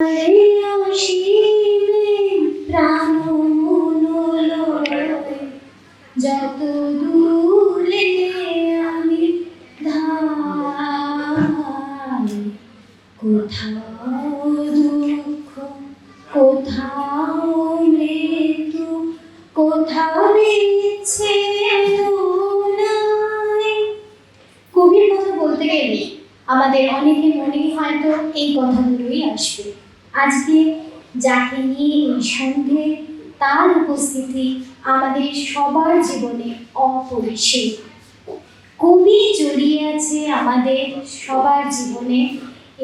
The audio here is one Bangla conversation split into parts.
যত আজকে যাকে নিয়ে এই সন্ধে তার উপস্থিতি আমাদের সবার জীবনে অপরিসীম। কবি জড়িয়ে আছে আমাদের সবার জীবনে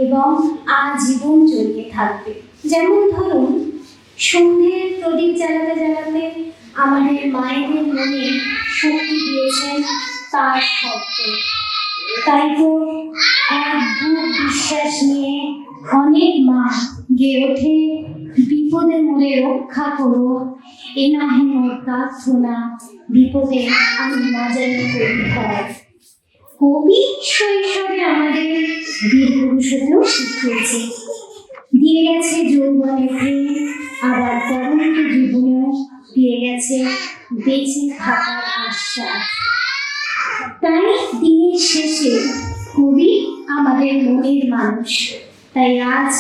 এবং আজীবন জড়িয়ে থাকবে। যেমন ধরুন, সন্ধ্যের প্রদীপ জ্বালাতে জ্বালাতে আমাদের মায়েদের মনে শক্তি দিয়েছেন তার শব্দ। তাই তো এক বুক বিশ্বাস নিয়ে অনেক মা গেয়ে ওঠে বিপদে মোরে রক্ষা করো। এ নহে মোর প্রার্থনা, বিপদে আমি না জানি কবি শৈশবে আমাদের বীর শিখিয়েছে। দিয়ে গেছে যৌবনে প্রেম, আবার পরন্ত জীবনেও দিয়ে গেছে বেঁচে থাকার আশ্বাস। দিনের শেষে কবি আমাদের মনের মানুষ। তাই আজ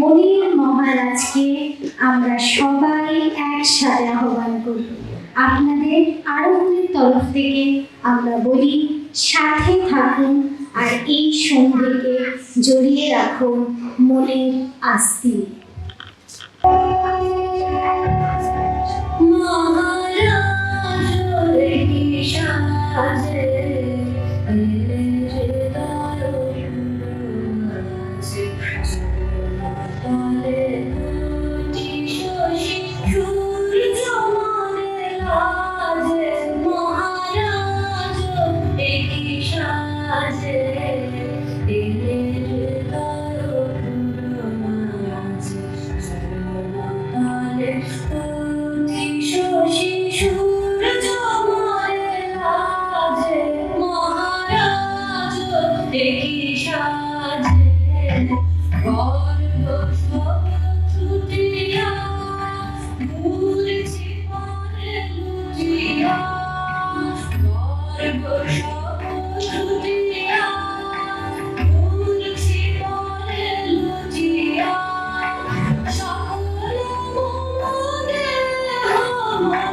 মনের মহারাজকে আমরা সবাই একসাথে আহ্বান করি। আপনাদের আরোহণের তরফ থেকে আমরা বলি, সাথে থাকুন আর এই সন্ধ্যেকে জড়িয়ে রাখুন মনের আস্তি এই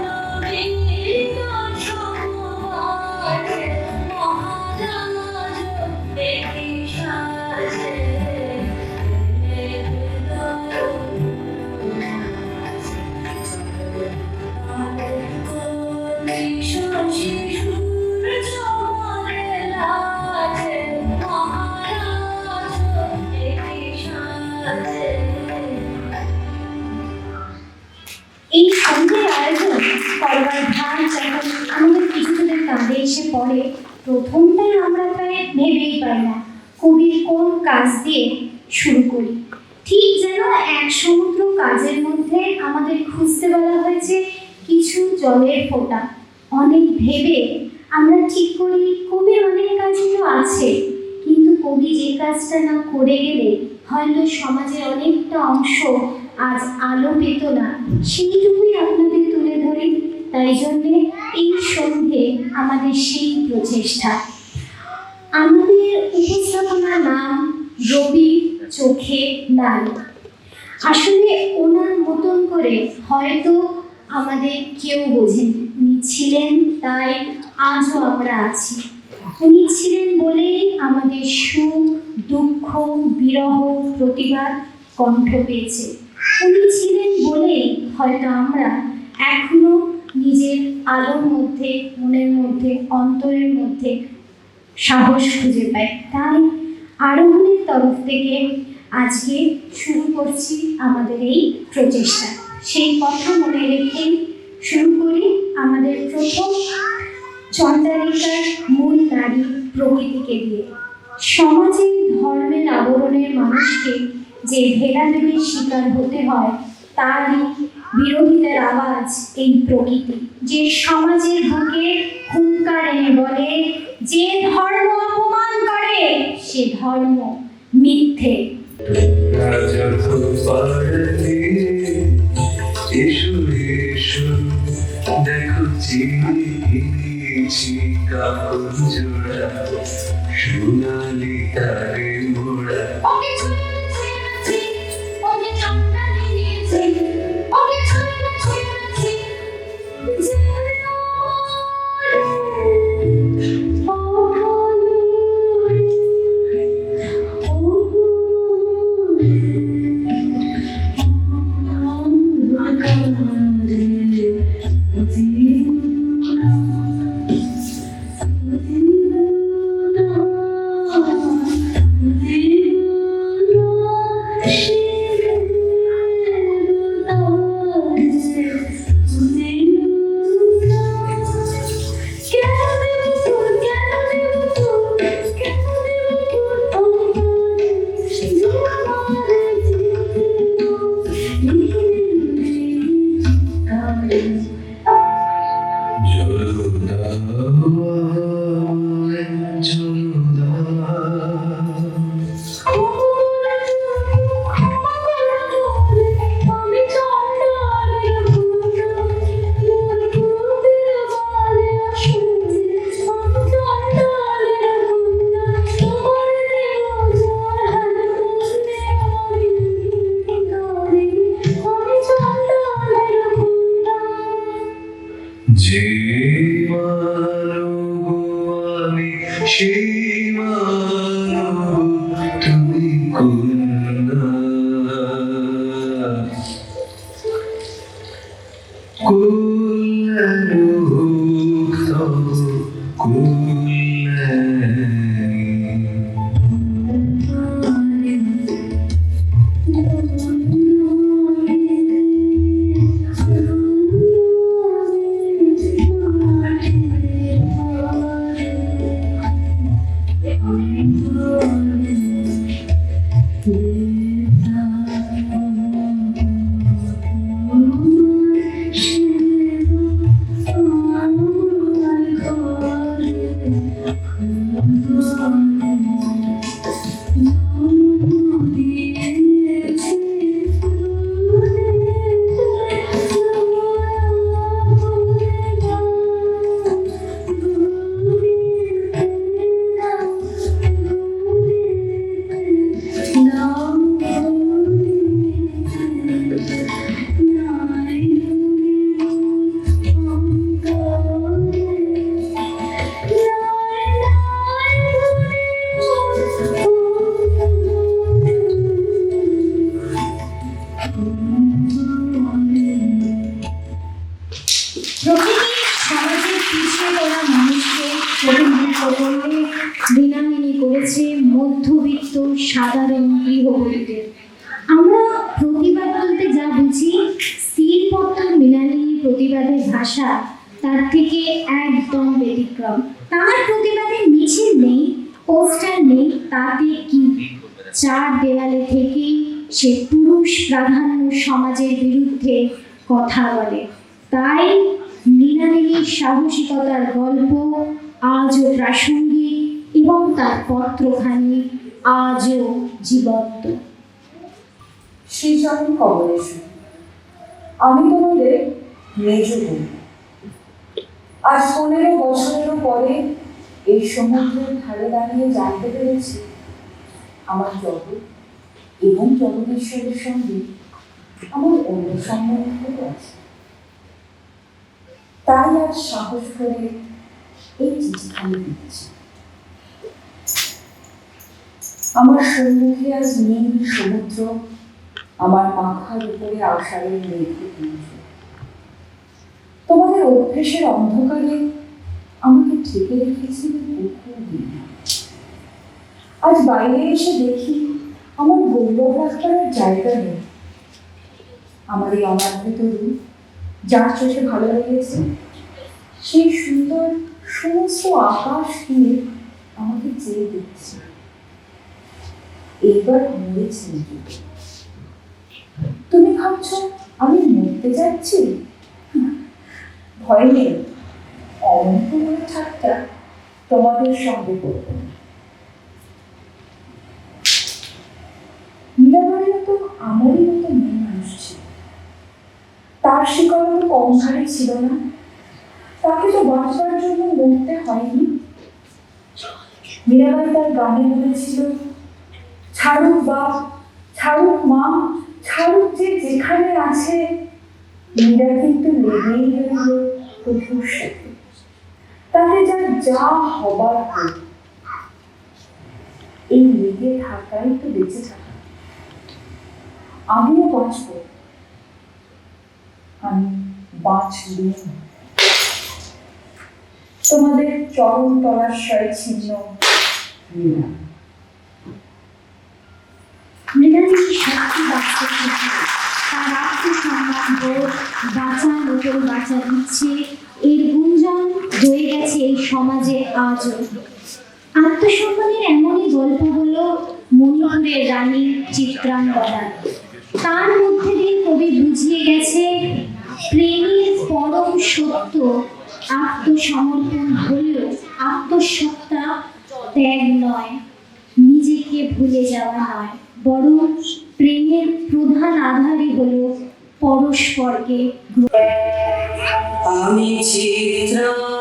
আমাদের খুঁজতে বলা হয়েছে কিছু জলের ফোঁটা। অনেক ভেবে আমরা ঠিক করি কবির অনেক কাজই তো আছে, কিন্তু কবি যে কাজটা না করে গেলে হয়তো সমাজের অনেকটা অংশ আজ আলো পেত না। সেইটুকুই আপনাদের তুলে ধরি, তাই জন্যে এই সন্ধে আমাদের সেই প্রচেষ্টা। আমাদের উপস্থাপনার নাম রবি চোখে লাল আসলে ওনার মতন করে হয়তো আমাদের কেউ বোঝেন উনি ছিলেন, তাই আজও আমরা আছি। উনি ছিলেন বলেই আমাদের সুখ, দুঃখ, বিরহ, প্রতিবাদ কণ্ঠ পেয়েছে। উনি ছিলেন বলেই হয়তো আমরা এখনও নিজের আলোর মধ্যে, মনের মধ্যে, অন্তরের মধ্যে সাহস খুঁজে পাই। তাই আরোহণের তরফ থেকে আজকে শুরু করছি আমাদের এই প্রচেষ্টা। সেই কথা মনে রেখেই শুরু করি আমাদের প্রথম চন্দ্রালিকার মূল নারী প্রকৃতিকে দিয়ে সমাজে ধর্মের আবরণের মানুষকে যে ভেদাভেদের শিকার হতে হয়, তারই বিরোধীদের আওয়াজ এই প্রকৃতি। যে সমাজের বুকে হুঙ্কার এনে বলে, যে ধর্ম অপমান করে, সে ধর্ম মিথ্যে। তোরা সমাজের বিরুদ্ধে কথা বলে। তাই মৃণালিনীর সাহসিকতার গল্প আজও প্রাসঙ্গিক এবং তার পত্রখানি আজও জীবন্ত। শ্রীচরণ কমলেশ্বর আমি তোমাদের মেজ আজ পনেরো বছরেরও পরে এই সমুদ্রের ধারে দাঁড়িয়ে জানতে পেরেছি আমার জগৎ এবং জগদীশ্বরের সঙ্গে আমার অন্য সম্বন্ধ আছে তাই আজ সাহস করে এই চিঠিখানি দিচ্ছি আমার সম্মুখে আজ নীল সমুদ্র, আমার মাথার উপরে আষাঢ়ের মেঘে তোমাদের অভ্যেসের অন্ধকারে আমাকে ঠেকে রেখেছিল আজ বাইরে এসে দেখি আমার গৌরব আর জায়গা নেই। আমার এই অনাথ তরু। যার চোখে ভালো লেগেছে সেই সুন্দর সমস্ত আকাশ নিয়ে আমাকে চেয়ে দেখছে। এইবার মরেছে তুমি ভাবছ আমি মরতে যাচ্ছি? ভয় নেই। কোনো ঠাট্টা তোমাদের সঙ্গে করব। না। আমারই মতো তার শিকড় তো কম ছিল না। তাকে তো বাঁচবার জন্য মরতে হয়নি। মীরাবাই তার গানে বলেছিল, ছাড়ুক বাপ, ছাড়ুক মা, ছাড়ুক যে যেখানে আছে। মীরা কিন্তু লেগেই রইল প্রভুর সাথে। তাতে যার যা হবার হোক এই লেগে থাকাই তো বেঁচে থাকা। আমিও বাঁচব। আমি বাঁচব। তোমাদের চরম তলাশয় ছিন্ন। মীরা মৃণালী সত্যি বাঁচতে তার আত্মসম্মান বোধ বাঁচার ওপর বাঁচার ইচ্ছে এর গুঞ্জন রয়ে গেছে এই সমাজে আজও। আত্মসম্মানের এমনই গল্প হলো মণিপুরের রানী চিত্রাঙ্গদা। তার মধ্যে দিয়ে কবি বুঝিয়ে গেছে প্রেমের পরম সত্য আত্মসমর্পণ হলেও আত্মসত্তা ত্যাগ নয়, নিজেকে ভুলে যাওয়া নয়, বরং প্রেমের প্রধান আধারই হল পরস্পরকে আমি চিত্রাঙ্গদা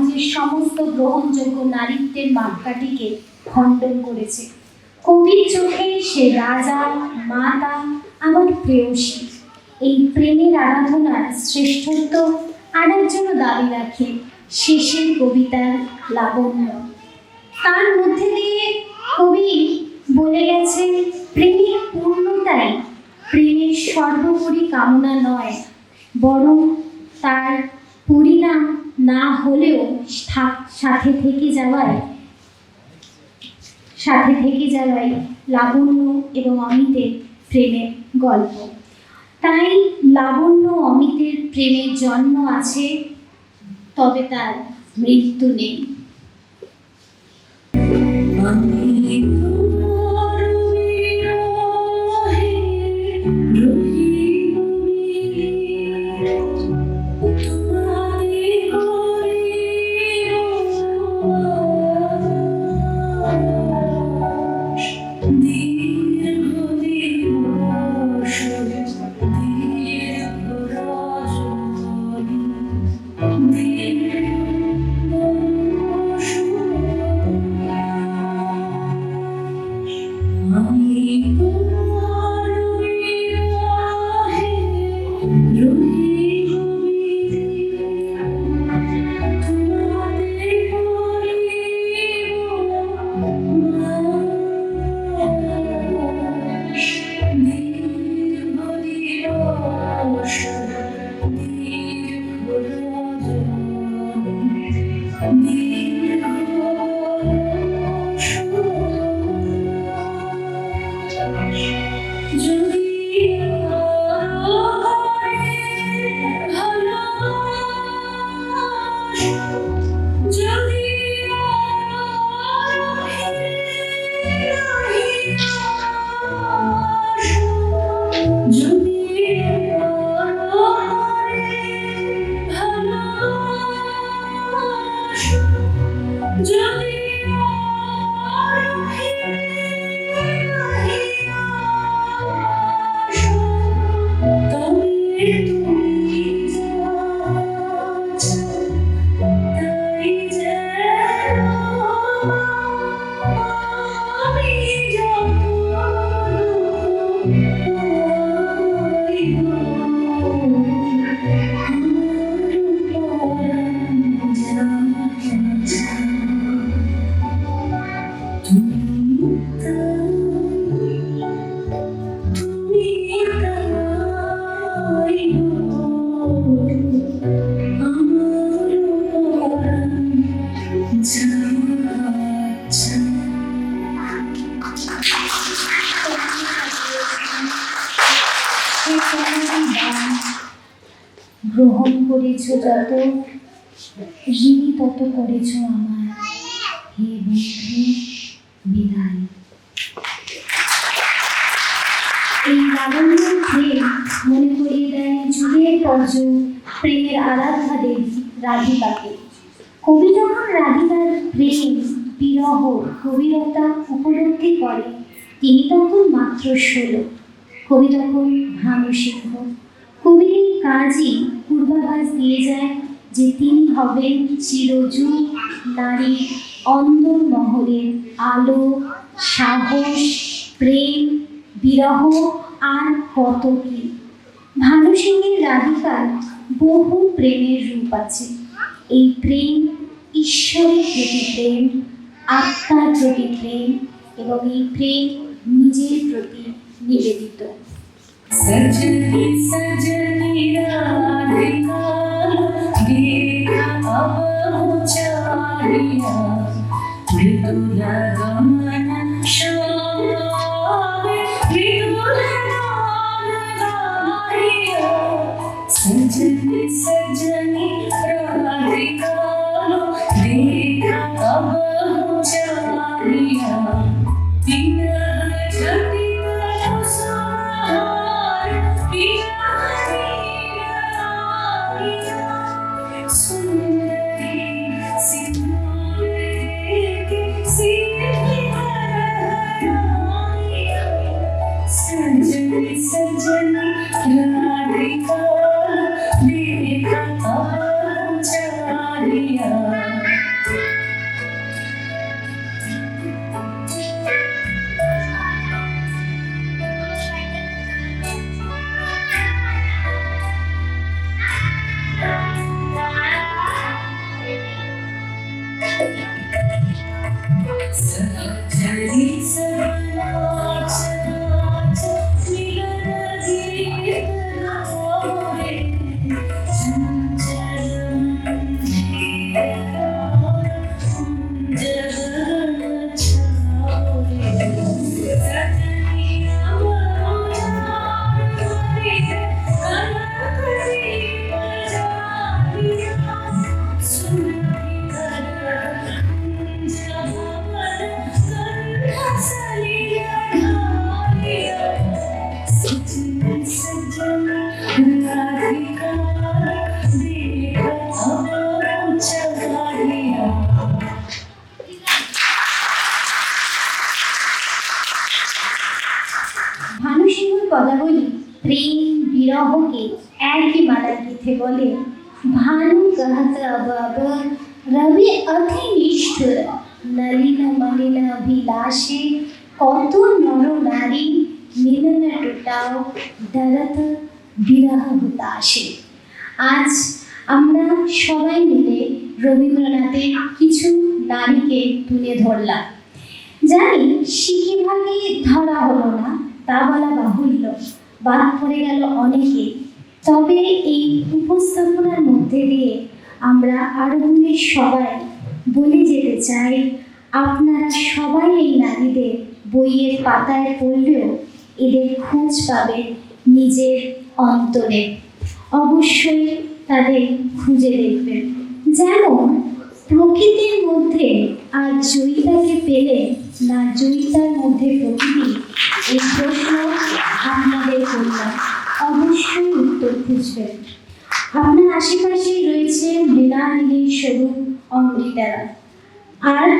সমাজের সমস্ত গ্রহণযোগ্য নারীত্বের মাপকাঠিকে খণ্ডন করেছে। কবির চোখে সে রাজা, মাতা আবার প্রেয়সী। এই প্রেমের আরাধনার শ্রেষ্ঠত্ব আর জন্য দাবি রাখে শেষের কবিতার লাবণ্য। তার মধ্যে দিয়ে কবি বলে গেছে প্রেমের পূর্ণতাই প্রেমের সর্বোপরি কামনা নয়, বরং তার পরিণাম না হলেও সাথে থেকে যাওয়ায়, সাথে থেকে যাওয়ায় লাবণ্য এবং অমিতের প্রেমের গল্প। তাই লাবণ্য অমিতের প্রেমের জন্ম আছে, তবে তার মৃত্যু নেই। করেছ যত ঋণী তত করেছ আমার হে বন্ধু বিদায়। এই লাবণ্য মনে করিয়ে দেয় যুগের পর্য প্রেমের আরাধা দেবী রাধিকাকে। কবি যখন রাধিকার প্রেম, বিরহ, গভীরতা উপলব্ধি করে, তিনি তখন মাত্র ষোলো। কবি তখন ভানু সিংহ। কবির এই কাজই পূর্বাভাস দিয়ে যায় যে তিনি হবেন চিরযুগ নারী অন্দরমহলের আলো, সাহস, প্রেম, বিরহ আর কত কি ভানু সিংহের রাধিকার বহু প্রেমের রূপ আছে। এই প্রেম ঈশ্বরের প্রতি প্রেম, আত্মার প্রতি প্রেম এবং এই প্রেম নিজের প্রতি নিবেদিত। Sajani সজনীরা Maria, with the light on বলে, ভানু রবি বাবা, রবে অতি নলিন মলিন অভিলাষে, কত নর নারী মিলন টোটাও দরত বিরহ হুতাশে আজ আমরা সবাই মিলে রবীন্দ্রনাথের কিছু নারীকে তুলে ধরলাম। জানি শিখি ভাগে ধরা হলো না, তা বলা বাহুল্য। বাদ পড়ে গেল অনেকে। তবে এই উপস্থাপনার মধ্যে দিয়ে আমরা আরও সবাই বলে যেতে চাই, আপনারা সবাই এই নারীদের বইয়ের পাতায় পড়লেও এদের খোঁজ পাবেন নিজের অন্তরে। অবশ্যই তাদের খুঁজে দেখবেন। যেমন, প্রকৃতির মধ্যে আর জয়িতাকে পেলে না জয়িতার মধ্যে প্রকৃতি? এই প্রশ্ন আপনাদের করলাম। অবশ্যই উত্তর খুঁজবেন। আপনার আশেপাশেই রয়েছে মৃণালিনী স্বরূপ অমৃতারা। আর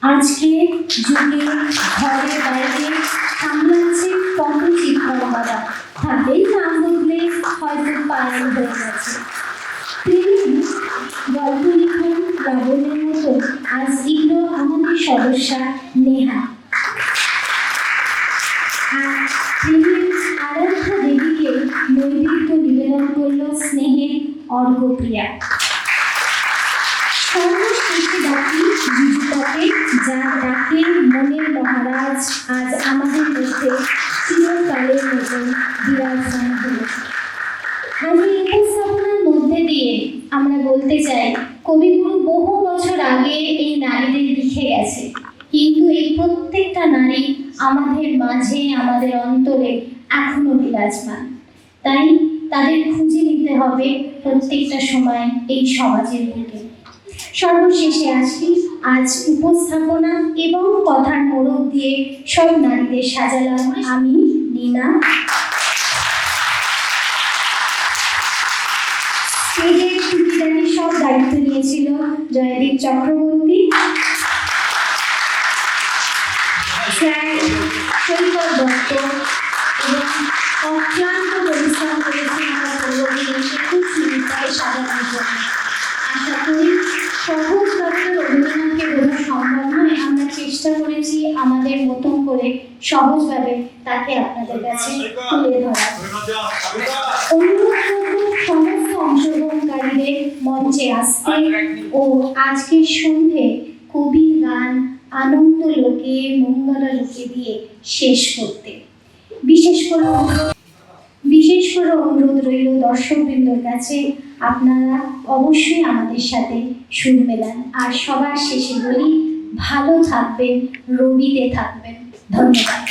আজকে যুগে ঘরে বাইরে সামলাচ্ছে নাম হয়তো পায়েল হয়ে গেছে। প্রেম গল্প লিখন মতো, আজ আমাদের সদস্যা নেহা। করল স্নেহের অর্ঘপ্রিয়া ডাকি বিজুতাকে যার মনের মহারাজ, আজ আমাদের মধ্যে চিরকালের মতো বিরাজমান হল। উপস্থাপনার মধ্যে দিয়ে আমরা বলতে চাই, কবিগুরু বহু বছর আগে এই নারীদের লিখে গেছে। কিন্তু এই প্রত্যেকটা নারী আমাদের মাঝে, আমাদের অন্তরে এখনও বিরাজমান। তাই তাদের খুঁজে নিতে হবে প্রত্যেকটা সময় এই সমাজের বুকে। সর্বশেষে আসি আজ উপস্থাপনা এবং কথার মোড়ক দিয়ে সব নারীদের সাজালাম আমি, নীনা। সব দায়িত্ব নিয়েছিল জয়দীপ চক্রবর্তী। সৈকত দত্ত এবং আমাদের মতন করে সহজভাবে তাকে আপনাদের কাছে তুলে ধরা সমস্ত অংশগ্রহণকারীদের মঞ্চে আসতে ও আজকের সন্ধে কবির গান, আনন্দ লোকে মঙ্গলা লোকে দিয়ে শেষ করতে। বিশেষ করে বিশেষ করে অনুরোধ রইল দর্শকবৃন্দর কাছে। আপনারা অবশ্যই আমাদের সাথে সুর মেলান আর সবার শেষে বলি, ভালো থাকবেন, রবিতে থাকবেন। ধন্যবাদ।